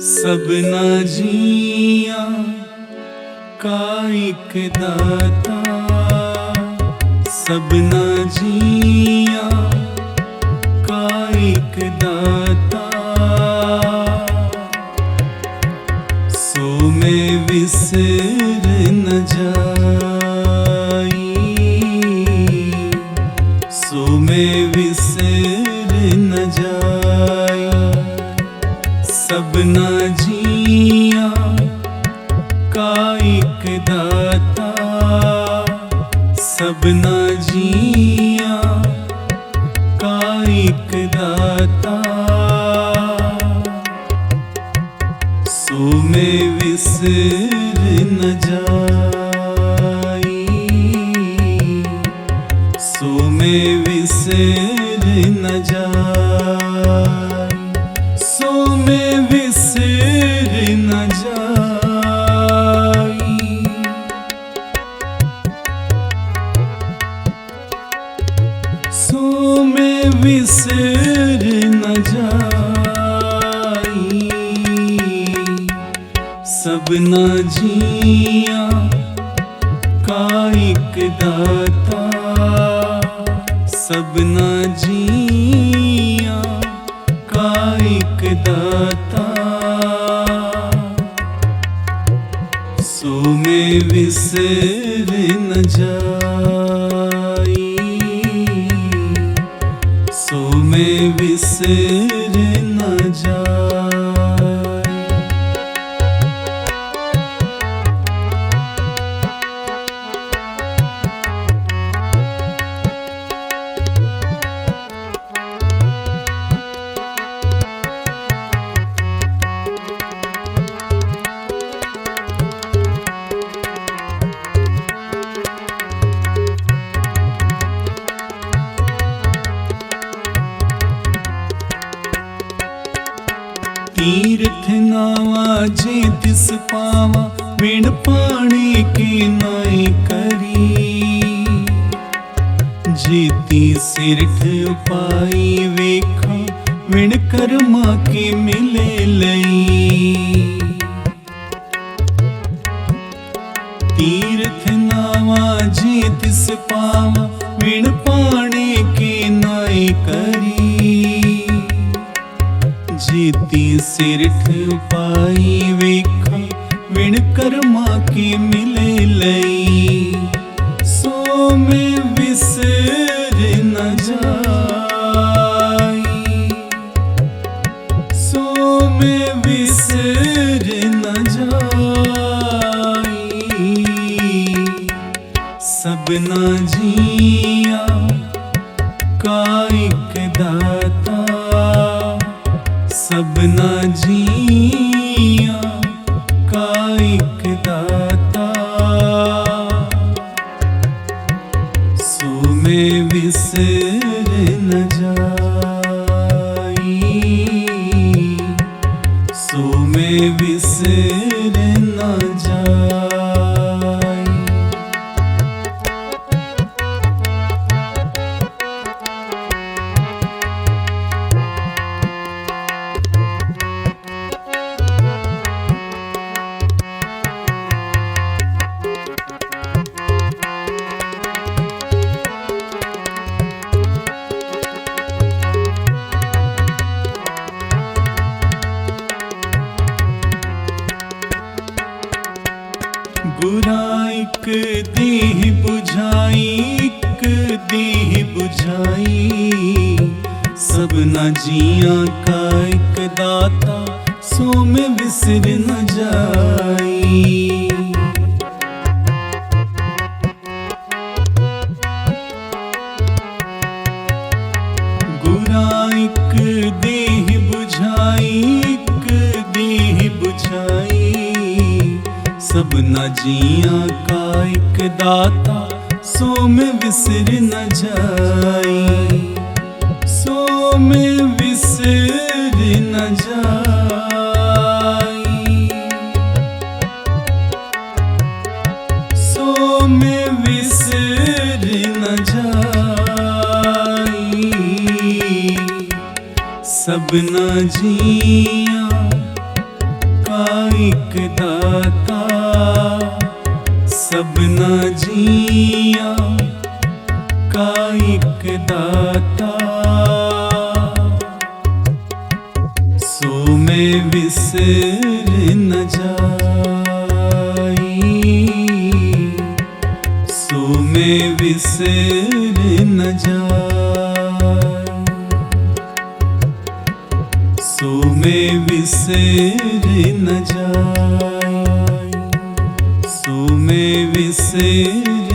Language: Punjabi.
सपना जया काकदाता सप्ना जिया ਦਾਤਾ। ਸੋ ਮੈਂ ਵਿਸਰ ਨ ਜਾਈ। ਸੋ ਮੈਂ ਵਿਸਰ ਨ ਜਾਈ। ਸੋ ਮੈਂ ਵਿਸਰ ਨ ਸਭਨਾ ਜੀਆਂ, ਕਾ ਇੱਕ ਦਾਤਾ। ਸਭਨਾ ਜੀਆਂ, ਕਾ ਇੱਕ ਦਾਤਾ। ਸੋ ਮੈਂ ਵਿਸਰ ਨ ਜਾਈ ਤੀਰਥ ਨਾਵਾ ਜੇ ਤਿਸ ਪਾਵਾ ਵਿਣ ਪਾਣੀ ਕੀ ਨਾਈ ਕਰੀ। ਜੀਤੀ ਸਿਰਠ ਉਪਾਈ ਵੇਖਾਂ ਵਿਣ ਕਰਮਾ ਕੇ ਮਿਲੇ ਲਈ। ਤੀਰਥ ਨਾਵਾ ਜੀ ਤਿਸ ਪਾਵਾ ਵਿਣ ਪਾਣੀ ਸਿਰਠ ਉਪਾਈ ਵੇਖਾਂ, ਵਿਣ ਕਰਮਾ ਕੀ ਮਿਲੇ ਲਈ। ਸੋ ਮੈਂ ਵਿਸਰ ਨ ਜਾਈ। ਸੋ ਮੈਂ ਵਿਸਰ ਨ ਜਾਈ। ਸਭਨਾ ਜੀਆਂ ਸਭਨਾ ਜੀਆਂ ਕਾ ਦਾਤਾ। ਸੋ ਮੈਂ ਵਿਸਰ ਨ ਜਾਈ। ਸੋ ਮੈਂ ਵਿਸਰ ਨ ਜਾਈ। ਗੁਰਾ ਇੱਕ ਦੇਹ 부ਝਾਈ ਇੱਕ ਦੇਹ 부ਝਾਈ ਸਭਨਾ ਜੀਆਂ ਕਾ ਇੱਕ ਦਾਤਾ ਸੋ ਮੈਂ ਵਿਸਰ ਨ ਜਾਈ। ਸਭਨਾ ਜੀਆਂ ਕਾ ਇੱਕ ਦਾਤਾ ਸੋ ਮੈਂ ਵਿਸਰ ਨ ਜਾਈ। ਸੋ ਮੈਂ ਵਿਸਰ ਨ ਜਾਈ। ਸੋ ਮੈਂ ਵਿਸਰ ਨ ਜਾਈ। ਸਭਨਾ ਜੀਆਂ ਰਾਖ ਦਾਤਾ ਰੱਬ ਨਾ ਜੀਆ ਕਾਇਕ ਦਾਤਾ। ਸੋ ਮੈਂ ਵਿਸਰ ਨ ਜਾਈ। ਸੋ ਮੈਂ ਵਿਸਰ ਨ ਜਾਈ। ਸੋ ਮੈਂ ਵਿਸਰ ਨ ਜਾਈ। तुम्हें विसेर